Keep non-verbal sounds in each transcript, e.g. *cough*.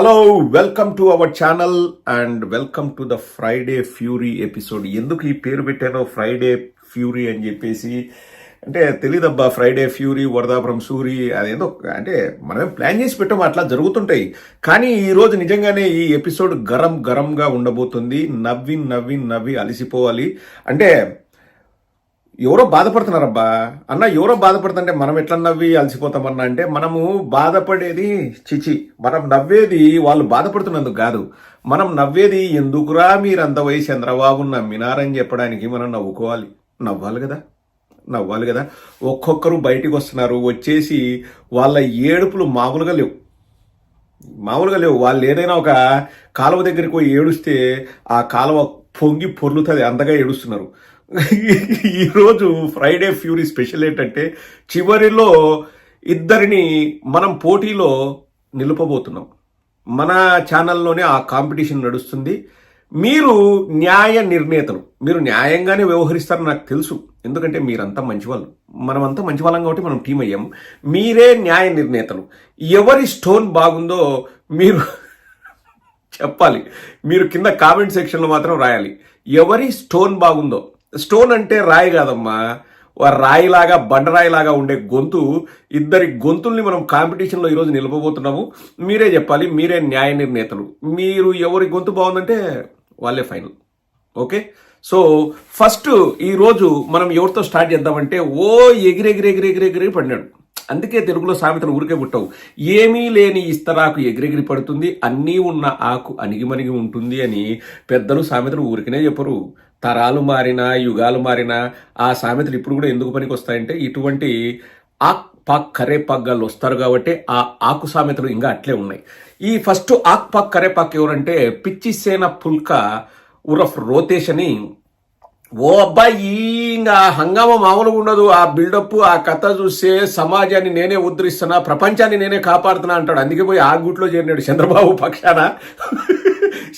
Hello welcome to our channel and welcome to the Friday fury episode ఎందుకు ఈ పేరు పెట్టానో ఫ్రైడే ఫ్యూరీ అని చెప్పేసి అంటే తెలియదబ్బా ఫ్రైడే ఫ్యూరీ వరదాపురం సూరి అదేదో అంటే మనమే ప్లాన్ చేసి పెట్టాము అట్లా జరుగుతుంటాయి. కానీ ఈరోజు నిజంగానే ఈ ఎపిసోడ్ గరం గరంగా ఉండబోతుంది. నవ్వి నవ్వి నవ్వి అలసిపోవాలి. అంటే ఎవరో బాధపడుతున్నారబ్బా. అన్న ఎవరో బాధపడుతుంటే మనం ఎట్లా నవ్వి అలసిపోతామన్నా అంటే మనము బాధపడేది చిచి. మనం నవ్వేది వాళ్ళు బాధపడుతున్నందుకు కాదు. మనం నవ్వేది ఎందుకురా మీరంత వయసు చంద్రబాబు నమ్మినారని చెప్పడానికి మనం నవ్వుకోవాలి. నవ్వాలి కదా? నవ్వాలి కదా? ఒక్కొక్కరు బయటికి వస్తున్నారు వచ్చేసి వాళ్ళ ఏడుపులు మామూలుగా లేవు. మామూలుగా లేవు. వాళ్ళు ఏదైనా ఒక కాలువ దగ్గరికి పోయి ఏడుస్తే ఆ కాలువ పొంగి పొర్లుతుంది అంతగా ఏడుస్తున్నారు. ఈరోజు ఫ్రైడే ఫ్యూరీ స్పెషల్ ఏంటంటే చివరిలో ఇద్దరిని మనం పోటీలో నిలుపబోతున్నాం. మన ఛానల్లోనే ఆ కాంపిటీషన్ నడుస్తుంది. మీరు న్యాయ నిర్ణేతలు. మీరు న్యాయంగానే వ్యవహరిస్తారని నాకు తెలుసు. ఎందుకంటే మీరంతా మంచివాళ్ళు. మనమంతా మంచివాళ్ళం కాబట్టి మనం టీం అయ్యాము. మీరే న్యాయ నిర్ణేతలు. ఎవరి స్టోన్ బాగుందో మీరు చెప్పాలి. మీరు కింద కామెంట్ సెక్షన్లో మాత్రం రాయాలి. ఎవరి స్టోన్ బాగుందో. స్టోన్ అంటే రాయి కాదమ్మా. రాయిలాగా బండరాయిలాగా ఉండే గొంతు ఇద్దరి గొంతుల్ని మనం కాంపిటీషన్లో ఈరోజు నిలబోతున్నాము మీరే చెప్పాలి మీరే న్యాయ నిర్ణేతలు. మీరు ఎవరి గొంతు బాగుందంటే వాళ్ళే ఫైనల్. ఓకే? సో ఫస్ట్ ఈరోజు మనం ఎవరితో స్టార్ట్ చేద్దామంటే ఓ ఎగిరెగిరెగిరెగిరెగిరి పడినాడు అందుకే తెలుగులో సామెతలు ఊరికే పుట్టవు ఏమీ లేని ఇస్తరాకు ఎగిరెగిరి పడుతుంది అన్నీ ఉన్న ఆకు అణిగిమణిగి ఉంటుంది అని పెద్దలు సామెతలు ఊరికనే చెప్పరు తరాలు మారినా యుగాలు మారినా ఆ సామెతలు ఇప్పుడు కూడా ఎందుకు పనికి వస్తాయంటే ఇటువంటి ఆక్ పాక్ కరే పగ్గాలు వస్తారు కాబట్టి ఆ ఆకు సామెతలు ఇంకా అట్లే ఉన్నాయి. ఈ ఫస్ట్ ఆక్ పాక్ కరే పాక్ ఎవరంటే పిచ్చిసేన పుల్క ఉరఫ్ రోతేష్ అని ఓ అబ్బాయి ఇంకా హంగామా మామూలుగా ఉండదు. ఆ బిల్డప్ ఆ కథ చూస్తే సమాజాన్ని నేనే ఉద్ధరిస్తున్నా ప్రపంచాన్ని నేనే కాపాడుతున్నా అంటాడు. అందుకే పోయి ఆ గుట్లో చేరినాడు చంద్రబాబు పక్షాన.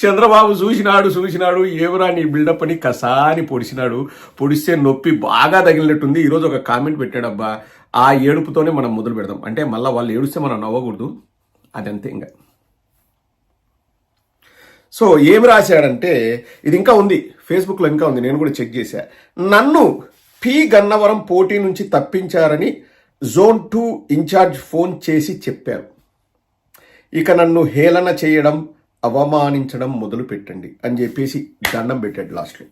చంద్రబాబు చూసినాడు చూసినాడు ఏమరా నీ బిల్డప్ అని కసాని పొడిచినాడు. పొడిస్తే నొప్పి బాగా తగిలినట్టుంది. ఈరోజు ఒక కామెంట్ పెట్టాడబ్బా. ఆ ఏడుపుతోనే మనం మొదలు పెడదాం. అంటే మళ్ళీ వాళ్ళు ఏడుస్తే మనం నవ్వకూడదు. అదంతే ఇంకా. సో ఏమి రాశాడంటే ఇది ఇంకా ఉంది. ఫేస్బుక్లో ఇంకా ఉంది. నేను కూడా చెక్ చేశా. నన్ను పి గన్నవరం పోటీ నుంచి తప్పించారని జోన్ టూ ఇన్ఛార్జ్ ఫోన్ చేసి చెప్పారు. ఇక నన్ను హేళన చేయడం అవమానించడం మొదలు పెట్టండి అని చెప్పేసి దండం పెట్టాడు లాస్ట్లో.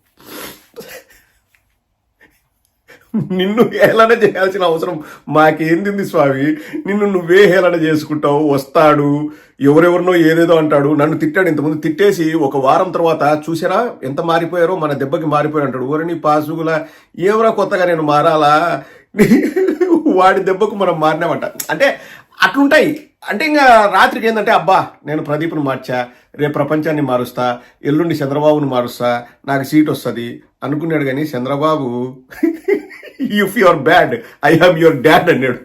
నిన్ను హేళన చేయాల్సిన అవసరం మాకేంది స్వామి? నిన్ను నువ్వే హేళన చేసుకుంటావు వస్తాడు ఎవరెవరినో ఏదేదో అంటాడు నన్ను తిట్టాడు ఇంతకుముందు. తిట్టేసి ఒక వారం తర్వాత చూసారా ఎంత మారిపోయారో? మన దెబ్బకి మారిపోయారు అంటాడు. ఊరని పాసుగుల ఏవరా కొత్తగా నేను మారాలా? వాడి దెబ్బకు మనం మారినామంట. అంటే అట్లుంటాయి. అంటే ఇంకా రాత్రికి ఏంటంటే అబ్బా నేను ప్రదీప్ను మార్చా రేపు ప్రపంచాన్ని మారుస్తా ఎల్లుండి చంద్రబాబును మారుస్తా నాకు సీట్ వస్తుంది అనుకున్నాడు కానీ Chandrababu if your bad I have your dad అన్నాడు.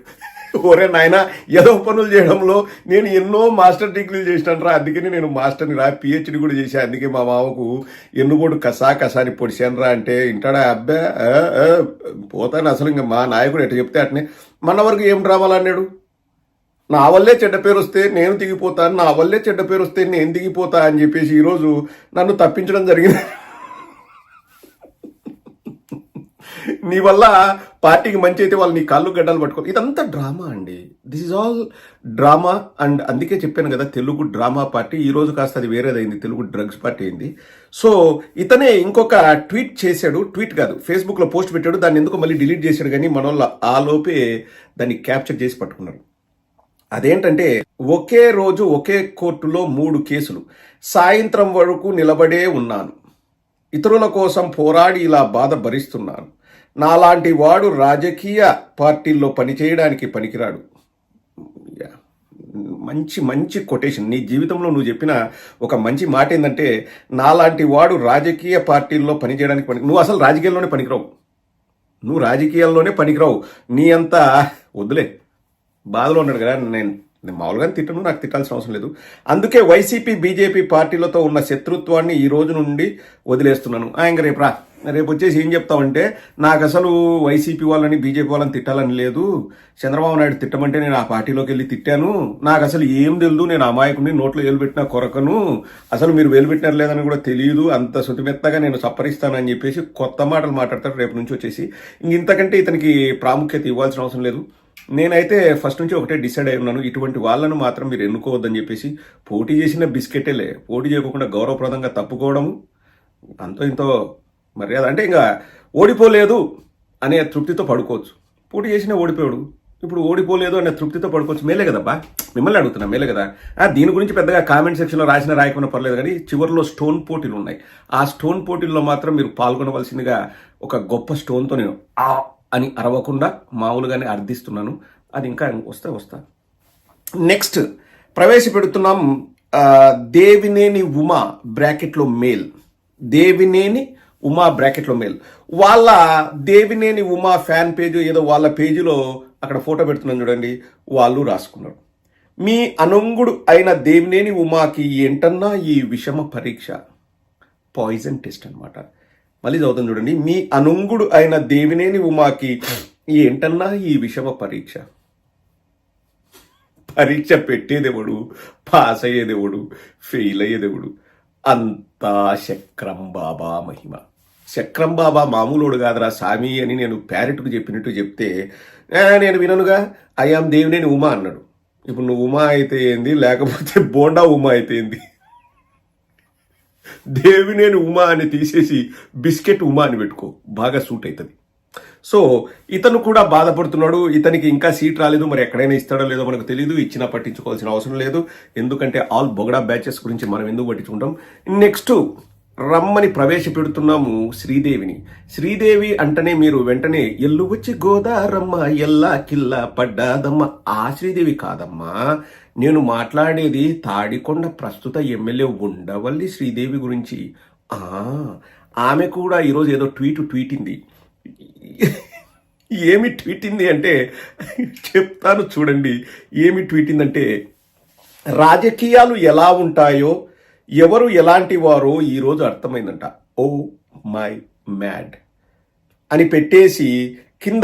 ఓరే నాయన ఏదో పనులు చేయడంలో నేను ఎన్నో మాస్టర్ డిగ్రీలు చేసినాను రా అందుకని నేను మాస్టర్ని రా పిహెచ్డి కూడా చేశాను అందుకే మా మామకు ఎన్నుకోడు కసా కసాని పొడిచాను రా అంటే ఇంటాడా అబ్బా పోతాను అసలు ఇంకా మా నాయకుడు ఎట్లా చెప్తే అట్నే మన వరకు ఏం రావాలన్నాడు నా వల్లే చెడ్డ పేరు వస్తే నేను దిగిపోతాను నా వల్లే చెడ్డ పేరు వస్తే నేను దిగిపోతా అని చెప్పేసి ఈరోజు నన్ను తప్పించడం జరిగింది. నీ వల్ల పార్టీకి మంచి అయితే వాళ్ళు నీ కాళ్ళు గడ్డలు పట్టుకో ఇదంతా డ్రామా అండి. This is all drama and అందుకే చెప్పాను కదా తెలుగు డ్రామా పార్టీ. ఈరోజు కాస్త అది వేరేదైంది తెలుగు డ్రగ్స్ పార్టీ అయింది. సో ఇతనే ఇంకొక ట్వీట్ చేశాడు. ట్వీట్ కాదు ఫేస్బుక్లో పోస్ట్ పెట్టాడు. దాన్ని ఎందుకు మళ్ళీ డిలీట్ చేశాడు కానీ మన వాళ్ళ ఆ లోపే దాన్ని క్యాప్చర్ చేసి పట్టుకున్నారు అదేంటంటే ఒకే రోజు ఒకే కోర్టులో మూడు కేసులు. సాయంత్రం వరకు నిలబడే ఉన్నాను. ఇతరుల కోసం పోరాడి ఇలా బాధ భరిస్తున్నాను. నాలాంటి వాడు రాజకీయ పార్టీల్లో పనిచేయడానికి పనికిరాడు. మంచి మంచి కొటేషన్. నీ జీవితంలో నువ్వు చెప్పిన ఒక మంచి మాట ఏంటంటే నాలాంటి వాడు రాజకీయ పార్టీల్లో పనిచేయడానికి పని నువ్వు అసలు రాజకీయాల్లోనే పనికిరావు. నువ్వు రాజకీయాల్లోనే పనికిరావు. నీ అంతా వద్దులే. బాధలో ఉన్నాడు కదా నేను నేను మామూలుగా తిట్టను నాకు తిట్టాల్సిన అవసరం లేదు. అందుకే వైసీపీ బీజేపీ పార్టీలతో ఉన్న శత్రుత్వాన్ని ఈ రోజు నుండి వదిలేస్తున్నాను. ఆయన రేపు రా. రేపు వచ్చేసి ఏం చెప్తావంటే నాకు అసలు వైసీపీ వాళ్ళని బీజేపీ వాళ్ళని తిట్టాలని లేదు. చంద్రబాబు నాయుడు తిట్టమంటే నేను ఆ పార్టీలోకి వెళ్ళి తిట్టాను. నాకు అసలు ఏం తెలియదు నేను అమాయకుని నోట్లో వెలుబెట్టిన కొరకను. అసలు మీరు వేలుపెట్టినారు లేదని కూడా తెలియదు అంత సుతిమెత్తగా నేను సప్పరిస్తానని చెప్పేసి కొత్త మాటలు మాట్లాడతారు రేపు నుంచి వచ్చేసి. ఇంక ఇంతకంటే ఇతనికి ప్రాముఖ్యత ఇవ్వాల్సిన అవసరం లేదు. నేనైతే ఫస్ట్ నుంచి ఒకటే డిసైడ్ అయి ఉన్నాను. ఇటువంటి వాళ్ళను మాత్రం మీరు ఎన్నుకోవద్దని చెప్పేసి పోటీ చేసిన బిస్కెటేలే. పోటీ చేయకుండా గౌరవప్రదంగా తప్పుకోవడము అంతో ఇంతో మర్యాద. అంటే ఇంకా ఓడిపోలేదు అనే తృప్తితో పడుకోవచ్చు. పోటీ చేసినా ఓడిపోయాడు. ఇప్పుడు ఓడిపోలేదు అనే తృప్తితో పడుకోవచ్చు. మేలే కదబ్బా మిమ్మల్ని అడుగుతున్నా మేలే కదా. దీని గురించి పెద్దగా కామెంట్ సెక్షన్లో రాసిన రాయకుండా పర్లేదు కానీ చివరిలో స్టోన్ పోటీలు ఉన్నాయి. ఆ స్టోన్ పోటీల్లో మాత్రం మీరు పాల్గొనవలసిందిగా ఒక గొప్ప స్టోన్తో నేను ఆ అని అరవకుండా మామూలుగానే అర్థిస్తున్నాను. అది ఇంకా వస్తే వస్తా. నెక్స్ట్ ప్రవేశపెడుతున్నాం దేవినేని ఉమా బ్రాకెట్లో మేల్. దేవినేని ఉమా బ్రాకెట్లో మేల్. వాళ్ళ దేవినేని ఉమా ఫ్యాన్ పేజ్ ఏదో వాళ్ళ పేజీలో అక్కడ ఫోటో పెడుతున్నాను చూడండి. వాళ్ళు రాసుకున్నారు. మీ అనంగుడు అయిన దేవినేని ఉమాకి ఏంటన్నా ఈ విషమ పరీక్ష? పాయిజన్ టెస్ట్ అన్నమాట. మళ్ళీ చదువుతాను చూడండి. మీ అనుంగుడు అయిన దేవినేని ఉమాకి ఏంటన్నా ఈ విషమ పరీక్ష? పరీక్ష పెట్టేదేవుడు పాస్ అయ్యేదేవుడు ఫెయిల్ అయ్యేదేవుడు అంతా చక్రం బాబా మహిమ. చక్రం బాబా మామూలుడు కాదురా సామి అని నేను ప్యారెట్కు చెప్పినట్టు చెప్తే నేను విననుగా. ఐఆమ్ దేవినేని ఉమా అన్నాడు. ఇప్పుడు నువ్వు ఉమా అయితే ఏంది? లేకపోతే బోండా ఉమా అయితే ఏంది? దేవినేని ఉమా అని తీసేసి బిస్కెట్ ఉమా అని పెట్టుకో. బాగా సూట్ అవుతుంది సో ఇతను కూడా బాధపడుతున్నాడు. ఇతనికి ఇంకా సీట్ రాలేదు. మరి ఎక్కడైనా ఇస్తాడో లేదో మనకు తెలియదు ఇచ్చినా పట్టించుకోవాల్సిన అవసరం లేదు. ఎందుకంటే ఆల్ బొగడా బ్యాచెస్ గురించి మనం ఎందుకు పట్టించుకుంటాం? నెక్స్ట్ రమ్మని ప్రవేశపెడుతున్నాము శ్రీదేవిని. శ్రీదేవి అంటేనే మీరు వెంటనే ఎల్లు వచ్చి గోదారమ్మ ఎల్లా కిల్లా పడ్డాదమ్మ. ఆ శ్రీదేవి కాదమ్మా. నేను మాట్లాడేది తాడికొండ ప్రస్తుత ఎమ్మెల్యే ఉండవల్లి శ్రీదేవి గురించి. ఆ ఆమె కూడా ఈరోజు ఏదో ట్వీట్ ట్వీటింది. ఏమి ట్వీటింది అంటే చెప్తాను చూడండి. ఏమి ట్వీటిందంటే రాజకీయాలు ఎలా ఉంటాయో ఎవరు ఎలాంటి వారో ఈరోజు అర్థమైందంట. ఓ మై మ్యాడ్ అని పెట్టేసి కింద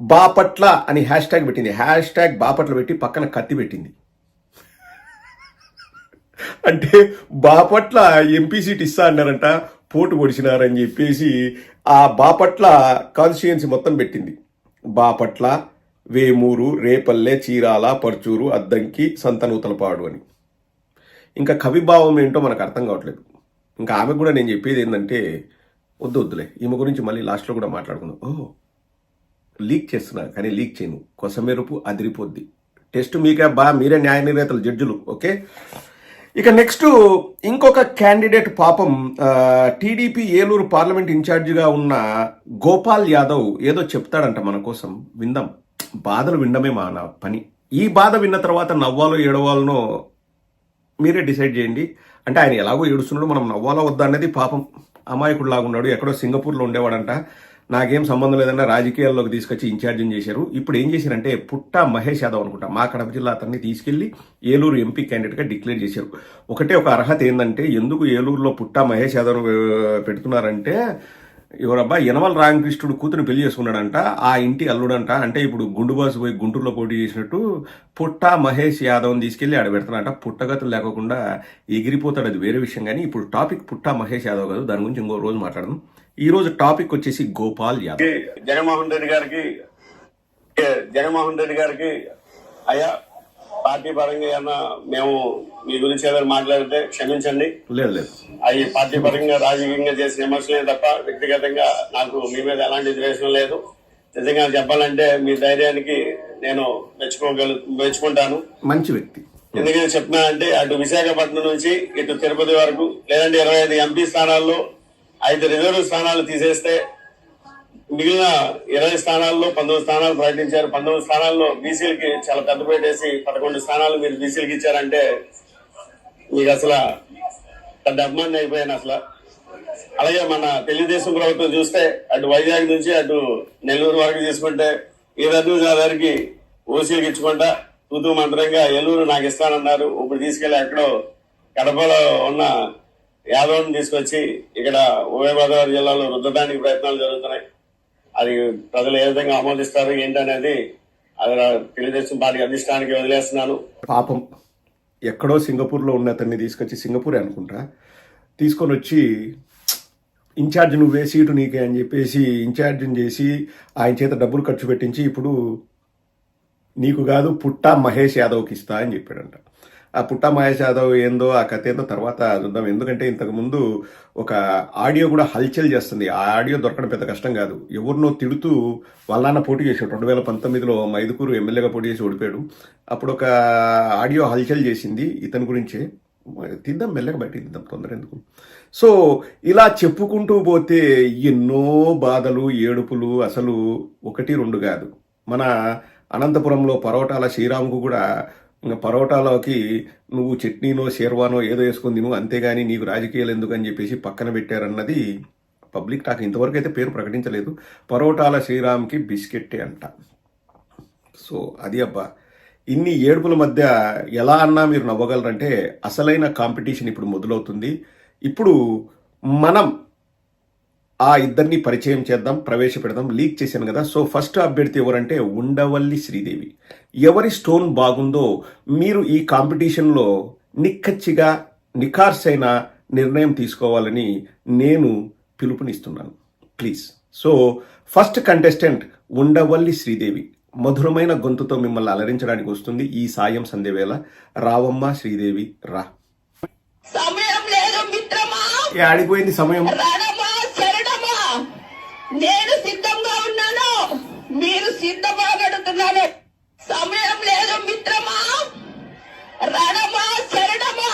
బాపట్ల అని హ్యాష్ ట్యాగ్ పెట్టింది. హ్యాష్ ట్యాగ్ బాపట్ల పెట్టి పక్కన కత్తి పెట్టింది. అంటే బాపట్ల ఎంపీ సీట్ ఇస్తా అన్నారంట పోటు పొడిచినారని చెప్పేసి ఆ బాపట్ల కాన్స్టిట్యుయెన్సీ మొత్తం పెట్టింది. బాపట్ల వేమూరు రేపల్లె చీరాల పర్చూరు అద్దంకి సంతనూతలపాడు అని. ఇంకా కవిభావం ఏంటో మనకు అర్థం కావట్లేదు. ఇంకా ఆమె కూడా నేను చెప్పేది ఏంటంటే వద్దు వద్దులే ఈమె గురించి మళ్ళీ లాస్ట్లో కూడా మాట్లాడుకుందాం. ఓ లీక్ చేస్తున్నా కానీ లీక్ చేయను. కొసమెరుపు అదిరిపోద్ది. టెస్ట్ మీకే బా మీరే న్యాయ నిర్ణేతలు జడ్జులు ఓకే? ఇక నెక్స్ట్ ఇంకొక క్యాండిడేట్ పాపం టీడీపీ ఏలూరు పార్లమెంట్ ఇన్ఛార్జిగా ఉన్న గోపాల్ యాదవ్ ఏదో చెప్తాడంట మన కోసం. విందాం. బాధలు వినడమే మన పని. ఈ బాధ విన్న తర్వాత నవ్వాలో ఏడవాలనో మీరే డిసైడ్ చేయండి. అంటే ఆయన ఎలాగో ఏడుస్తున్నాడు మనం నవ్వాలా వద్దా అనేది పాపం అమాయకుడు లాగా ఉన్నాడు. ఎక్కడో సింగపూర్లో ఉండేవాడంట. నాకేం సంబంధం లేదన్న రాజకీయాల్లోకి తీసుకొచ్చి ఇన్ఛార్జిని చేశారు. ఇప్పుడు ఏం చేశారంటే పుట్ట మహేష్ యాదవ్ అనుకుంటా మా కడప జిల్లా అతన్ని తీసుకెళ్ళి ఏలూరు ఎంపీ క్యాండిడేట్గా డిక్లేర్ చేశారు. ఒకటే ఒక అర్హత ఏంటంటే ఎందుకు ఏలూరులో పుట్ట మహేష్ యాదవ్ పెడుతున్నారంటే ఎవరబ్బా యనమల రామకృష్ణుడు కూతురు పెళ్ళి చేసుకున్నాడంట ఆ ఇంటి అల్లుడంట. అంటే ఇప్పుడు గుండుబాసు పోయి గుంటూరులో పోటీ చేసినట్టు పుట్ట మహేష్ యాదవ్ని తీసుకెళ్ళి ఆడ పెడతానంట పుట్టగతులు లేకుండా ఎగిరిపోతాడు. అది వేరే విషయం కానీ ఇప్పుడు టాపిక్ పుట్ట మహేష్ యాదవ్ కాదు దాని గురించి ఇంకో రోజు మాట్లాడదాం. ఈ రోజు టాపిక్ వచ్చేసి గోపాల్ యాదవ్. జగన్మోహన్ రెడ్డి గారికి జగన్మోహన్ రెడ్డి గారికి అయ్యా పార్టీ పరంగా ఏమన్నా మేము మీ గురించి ఏదైనా మాట్లాడితే క్షమించండి. లేదు లేదు. అవి పార్టీ పరంగా రాజకీయంగా చేసిన విమర్శలే తప్ప వ్యక్తిగతంగా నాకు మీ మీద ఎలాంటి ద్వేషం లేదు. నిజంగా చెప్పాలంటే మీ ధైర్యానికి నేను మెచ్చుకోగలు మెచ్చుకుంటాను. మంచి వ్యక్తి. ఎందుకని చెప్తున్నా అంటే అటు విశాఖపట్నం నుంచి ఇటు తిరుపతి వరకు లేదంటే ఇరవై ఐదు ఎంపీ స్థానాల్లో ఐదు రిజర్వ్ స్థానాలు తీసేస్తే మిగిలిన ఇరవై స్థానాల్లో పంతొమ్మిది స్థానాలు ప్రకటించారు. పంతొమ్మిది స్థానాల్లో బీసీలకి చాలా పెద్ద పెట్టేసి పదకొండు స్థానాలు మీరు బీసీలకి ఇచ్చారంటే మీకు అసలు పెద్ద అభిమాని అయిపోయాను అసలు. అలాగే మన తెలుగుదేశం ప్రభుత్వం చూస్తే అటు వైజాగ్ నుంచి అటు నెల్లూరు వరకు తీసుకుంటే ఈ రద్దు గారికి ఓసీలకు ఇచ్చుకుంటా తూతూ మంత్రంగా ఎల్లూరు నాకు ఇస్తానన్నారు ఇప్పుడు తీసుకెళ్ళి ఎక్కడో కడపలో ఉన్న యాదవ్ని తీసుకొచ్చి ఇక్కడ ఉభయ గోదావరి జిల్లాలో రుద్దడానికి ప్రయత్నాలు జరుగుతున్నాయి. అది ప్రజలు ఏ విధంగా ఆమోదిస్తారు ఏంటనేది అది తెలుగుదేశం పార్టీ అధిష్టానికి వదిలేస్తున్నాను. పాపం. ఎక్కడో సింగపూర్లో ఉన్న అతన్ని తీసుకొచ్చి సింగపూరే అనుకుంటా. తీసుకొని వచ్చి ఇన్ఛార్జ్ నువ్వే సీటు నీకే అని చెప్పేసి ఇన్ఛార్జిని చేసి ఆయన చేత డబ్బులు ఖర్చు పెట్టించి ఇప్పుడు నీకు కాదు పుట్టా మహేష్ యాదవ్కి ఇస్తా అని చెప్పాడంట. ఆ పుట్టా మహేష్ యాదవ్ ఏందో ఆ కథ ఏందో తర్వాత చూద్దాం. ఎందుకంటే ఇంతకుముందు ఒక ఆడియో కూడా హల్చల్ చేస్తుంది. ఆ ఆడియో దొరకడం పెద్ద కష్టం కాదు. ఎవరినో తిడుతూ వల్లాన పోటీ చేశాడు. రెండు వేల పంతొమ్మిదిలో మైదుకూరు ఎమ్మెల్యేగా పోటీ చేసి ఓడిపోయాడు. అప్పుడు ఒక ఆడియో హల్చల్ చేసింది ఇతని గురించే. తిద్దాం మెల్లగా బయట తిద్దాం తొందర ఎందుకు? సో ఇలా చెప్పుకుంటూ పోతే ఎన్నో బాధలు ఏడుపులు అసలు ఒకటి రెండు కాదు. మన అనంతపురంలో పరోటాల శ్రీరాముకు కూడా పరోటాలోకి నువ్వు చట్నీనో షేర్వానో ఏదో వేసుకుని తిను అంతేగాని నీకు రాజకీయాలు ఎందుకు అని చెప్పేసి పక్కన పెట్టారన్నది పబ్లిక్ టాక్. ఇంతవరకు అయితే పేరు ప్రకటించలేదు. పరోటాల శ్రీరామ్కి బిస్కెట్టే అంట. సో అది అబ్బా. ఇన్ని ఏడుపుల మధ్య ఎలా అన్నా మీరు నవ్వగలరంటే అసలైన కాంపిటీషన్ ఇప్పుడు మొదలవుతుంది. ఇప్పుడు మనం ఆ ఇద్దరిని పరిచయం చేద్దాం ప్రవేశపెడదాం లీక్ చేశాను కదా. సో ఫస్ట్ అభ్యర్థి ఎవరంటే ఉండవల్లి శ్రీదేవి. ఎవరి స్టోన్ బాగుందో మీరు ఈ కాంపిటీషన్లో నిక్కచ్చిగా నిఖార్సైన నిర్ణయం తీసుకోవాలని నేను పిలుపునిస్తున్నాను. Please. So first contestant Undavalli Sridevi. మధురమైన గొంతుతో మిమ్మల్ని అలరించడానికి వస్తుంది ఈ సాయం సంధ్యవేళ. రావమ్మ శ్రీదేవి రా. ఆడిపోయింది సమయం. నేను సిద్ధంగా ఉన్నాను. మీరు సిద్ధమాగడుతున్నాను సమయం లేదు మిత్రమా. రణమా శరణమా.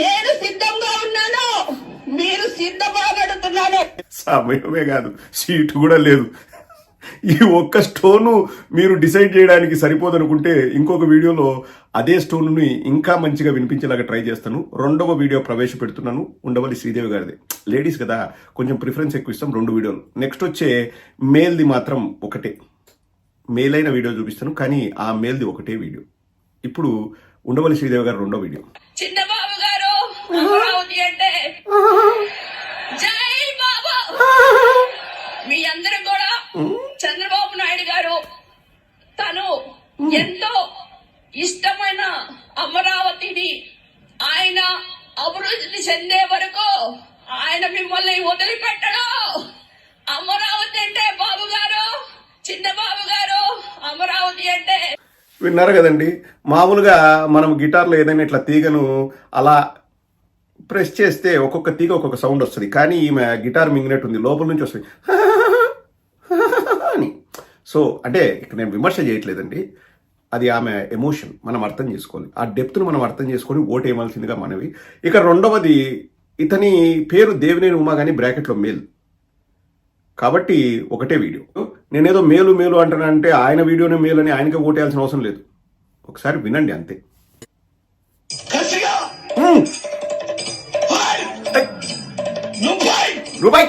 నేను సిద్ధంగా ఉన్నాను. మీరు సిద్ధమాగడుతున్నాను సమయమే కాదు సీటు కూడా లేదు. ఈ ఒక్క స్టోను మీరు డిసైడ్ చేయడానికి సరిపోదనుకుంటే ఇంకొక వీడియోలో అదే స్టోన్ని ఇంకా మంచిగా వినిపించేలాగా ట్రై చేస్తాను. రెండవ వీడియో ప్రవేశపెడుతున్నాను. ఉండవల్లి శ్రీదేవి గారిది. లేడీస్ కదా కొంచెం ప్రిఫరెన్స్ ఎక్కువ ఇస్తాం రెండు వీడియోలు. నెక్స్ట్ వచ్చే మేల్ది మాత్రం ఒకటే. మేల్ అయిన వీడియో చూపిస్తాను కానీ ఆ మేల్ది ఒకటే వీడియో. ఇప్పుడు ఉండవల్లి శ్రీదేవి గారి రెండో వీడియో. చిన్నబాబు గారు అంటే ఎంతో ఇష్టమైన అమరావతిని ఆయన అభివృద్ధి చెందే వరకు ఆయన మిమ్మల్ని వదిలిపెట్టడు. అమరావతి అంటే బాబు గారు చిన్న బాబు గారు అమరావతి అంటే విన్నారు కదండి. మామూలుగా మనం గిటార్లో ఏదైనా ఇట్లా తీగను అలా ప్రెస్ చేస్తే ఒక్కొక్క తీగ ఒక్కొక్క సౌండ్ వస్తుంది. కానీ ఈమె గిటార్ మింగినట్టు ఉంది లోపల నుంచి వస్తుంది. *laughs* అని. సో అంటే ఇక్కడ నేను విమర్శ చేయట్లేదండి. అది ఆమె ఎమోషన్ మనం అర్థం చేసుకోవాలి. ఆ డెప్త్ను మనం అర్థం చేసుకొని ఓటు వేయవలసిందిగా మనవి. ఇక రెండవది ఇతని పేరు దేవినేని ఉమా కానీ బ్రాకెట్లో మేల్. కాబట్టి ఒకటే వీడియో నేనేదో మేలు మేలు అంటానంటే ఆయన వీడియోనే మేలు అని ఆయనకే ఓటేయాల్సిన అవసరం లేదు. ఒకసారి వినండి అంతే! రూపాయి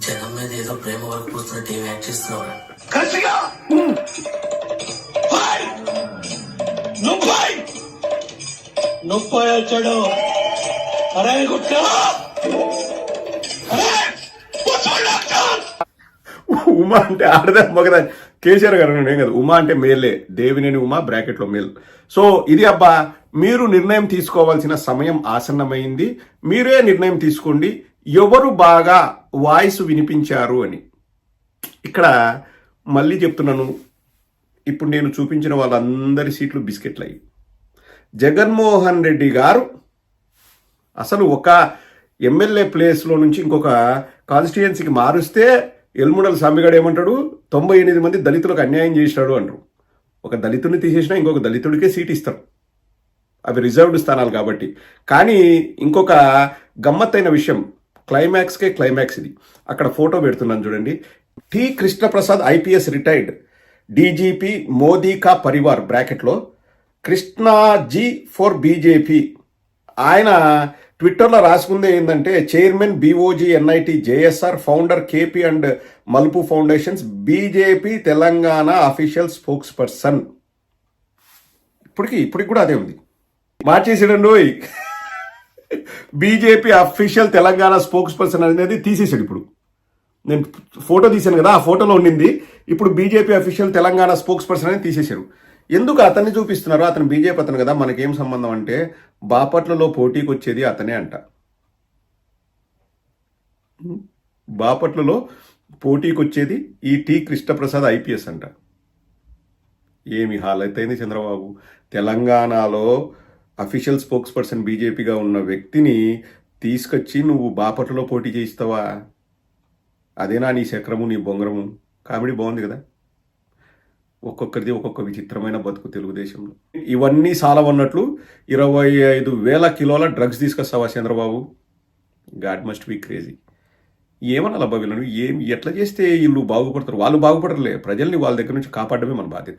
జనం మీద ఏదో ప్రేమ వరకు పోతున్నట్టు యాక్ట్ చేస్తున్నావు వచ్చాడు. అరే గుట్ట! ఉమా అంటే ఆడదా మగదా. కేసీఆర్ గారు నేను ఏం కాదు. ఉమా అంటే మేలే. దేవినేని ఉమా బ్రాకెట్లో మేల్. సో ఇది అబ్బా మీరు నిర్ణయం తీసుకోవాల్సిన సమయం ఆసన్నమైంది. మీరే నిర్ణయం తీసుకోండి. ఎవరు బాగా వాయిస్ వినిపించారు అని. ఇక్కడ మళ్ళీ చెప్తున్నాను. ఇప్పుడు నేను చూపించిన వాళ్ళందరి సీట్లు బిస్కెట్లయ్యి జగన్మోహన్ రెడ్డి గారు అసలు ఒక ఎమ్మెల్యే ప్లేస్లో నుంచి ఇంకొక కాన్స్టిట్యుయెన్సీకి మారుస్తే ఎల్ముడల సామిగాడు ఏమంటాడు? తొంభై ఎనిమిది మంది దళితులకు అన్యాయం చేసినాడు అంటారు. ఒక దళితుడిని తీసేసినా ఇంకొక దళితుడికే సీట్ ఇస్తారు. అవి రిజర్వ్డ్ స్థానాలు కాబట్టి. కానీ ఇంకొక గమ్మత్తైన విషయం క్లైమాక్స్కే క్లైమాక్స్ ఇది. అక్కడ ఫోటో పెడుతున్నాను చూడండి. T Krishnaprasad IPS retired DGP Modi కా పరివార్ బ్రాకెట్లో కృష్ణాజీ ఫర్ బీజేపీ. ఆయన ట్విట్టర్లో రాసుకుంది ఏంటంటే chairman BOG NIT JSR founder KP and Malpu foundations BJP Telangana official spokesperson ఇప్పటికి ఇప్పటికి కూడా అదే ఉంది. మార్చేసాడండి ఓయ్ BJP official Telangana spokesperson అనేది తీసేసాడు ఇప్పుడు. నేను ఫోటో తీశాను కదా ఆ ఫోటోలో ఉండింది. ఇప్పుడు BJP official Telangana spokesperson అని తీసేశారు ఎందుకు అతన్ని చూపిస్తున్నారు? అతను బీజేపీ అతను కదా మనకేం సంబంధం అంటే బాపట్లలో పోటీకి వచ్చేది అతనే అంట. బాపట్లలో పోటీకి వచ్చేది ఈ టి కృష్ణప్రసాద్ ఐపీఎస్ అంట. ఏమి హాలైతే చంద్రబాబు? తెలంగాణలో అఫీషియల్ స్పోక్స్ పర్సన్ బీజేపీగా ఉన్న వ్యక్తిని తీసుకొచ్చి నువ్వు బాపట్లలో పోటీ చేయిస్తావా? అదేనా నీ చక్రము నీ బొంగరము? కామెడీ బాగుంది కదా. ఒక్కొక్కరిది ఒక్కొక్క విచిత్రమైన బతుకు తెలుగుదేశంలో. ఇవన్నీ సాలవన్నట్లు ఇరవై ఐదు వేల కిలోల drugs తీసుకొస్తావా Chandrababu? God must be crazy. ఏమన్నా అబ్బా వీళ్ళను? ఏం? ఎట్లా చేస్తే వీళ్ళు బాగుపడతారు? వాళ్ళు బాగుపడరులే. ప్రజల్ని వాళ్ళ దగ్గర నుంచి కాపాడమే మన బాధ్యత.